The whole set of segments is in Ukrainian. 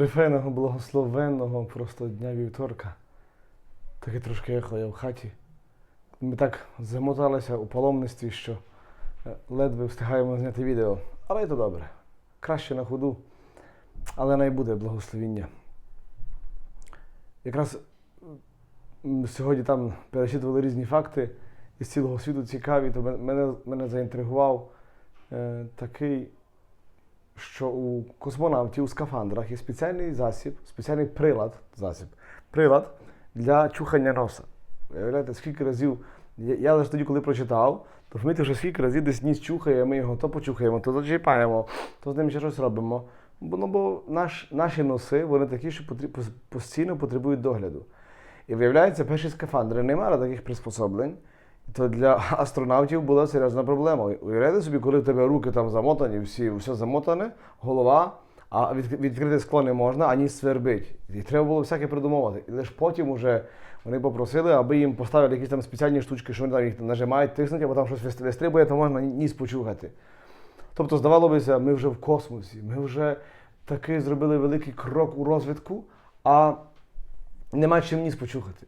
Прифайного, благословенного просто дня вівторка. Таке трошки ехо я в хаті. Ми так замоталися у паломництві, що е, ледве встигаємо зняти відео. Але й то добре. Краще на ходу, але най буде благословіння. Якраз сьогодні там перечитували різні факти із цілого світу цікаві, то мене, мене заінтригував е, такий, що у космонавтів у скафандрах є спеціальний засіб, спеціальний прилад, засіб, прилад для чухання носа. Уявляєте, скільки разів. Я, я лише тоді, коли прочитав, то помітив, що скільки разів десь ніс чухає, ми його то почухаємо, то зачіпаємо, то з ним ще щось робимо. Бо, ну, бо наш, наші носи, вони такі, що потріб, постійно потребують догляду. І виявляється, перші скафандри не мали таких приспособлень. То для астронавтів була серйозна проблема. Уявляєте собі, коли в тебе руки там замотані, всі, все замотане, голова, а від, відкрити скло не можна, а ніс свербить. І треба було всяке придумувати. І лише потім уже вони попросили, аби їм поставили якісь там спеціальні штучки, що вони там їх нажимають, тиснуть, або там щось вистрибує, то можна ніс почухати. Тобто, здавалося ми вже в космосі, ми вже таки зробили великий крок у розвитку, а нема чим ніс почухати.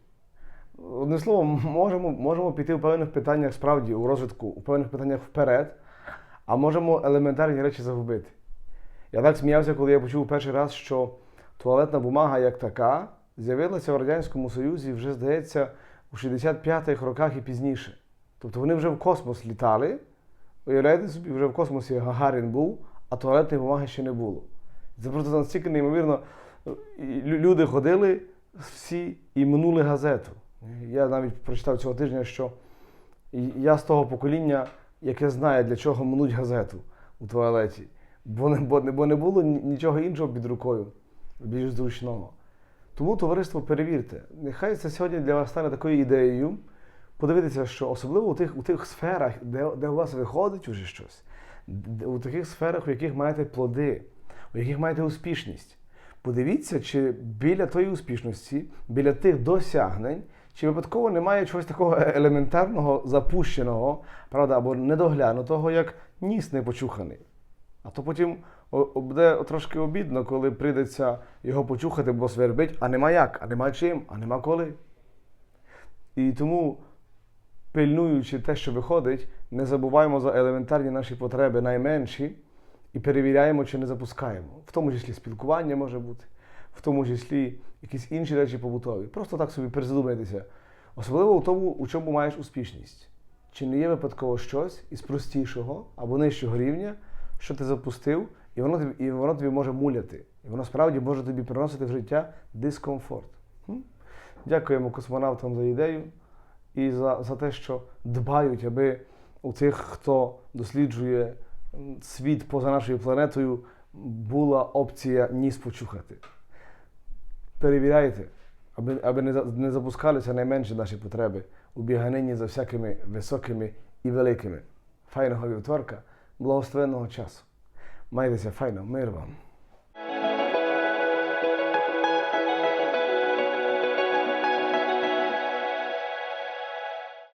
Одним словом, можемо, можемо піти в певних питаннях справді у розвитку, у певних питаннях вперед, а можемо елементарні речі загубити. Я так сміявся, коли я почув перший раз, що туалетна бумага як така з'явилася в Радянському Союзі вже, здається, у 65-х роках і пізніше. Тобто вони вже в космос літали, уявляєте собі, вже в космосі Гагарін був, а туалетної бумаги ще не було. Це просто настільки неймовірно. Люди ходили всі і минули газету. Я навіть прочитав цього тижня, що я з того покоління, яке знає, для чого минуть газету у туалеті. Бо не, бо, бо не було нічого іншого під рукою, більш зручного. Тому, товариство, перевірте, нехай це сьогодні для вас стане такою ідеєю, подивитися, що особливо у тих, у тих сферах, де, де у вас виходить уже щось, де- у таких сферах, у яких маєте плоди, у яких маєте успішність. Подивіться, чи біля тої успішності, біля тих досягнень, чи випадково немає чогось такого елементарного, запущеного, правда, або недоглянутого, як ніс не почуханий. А то потім буде трошки обідно, коли прийдеться його почухати, бо свербить, а нема як, а нема чим, а нема коли. І тому, пильнуючи те, що виходить, не забуваємо за елементарні наші потреби найменші і перевіряємо, чи не запускаємо. В тому числі спілкування може бути, в тому числі якісь інші речі побутові. Просто так собі перезадумайтеся. Особливо в тому, у чому маєш успішність. Чи не є випадково щось із простішого або нижчого рівня, що ти запустив, і воно тобі, і воно тобі може муляти. І воно справді може тобі приносити в життя дискомфорт. М? Дякуємо космонавтам за ідею і за, за те, що дбають, аби у тих, хто досліджує світ поза нашою планетою, була опція ніс почухати. Перевіряйте, аби, аби не, не запускалися найменші наші потреби у біганині за всякими високими і великими. Файного вівторка, благословенного часу. Майтеся файно, мир вам!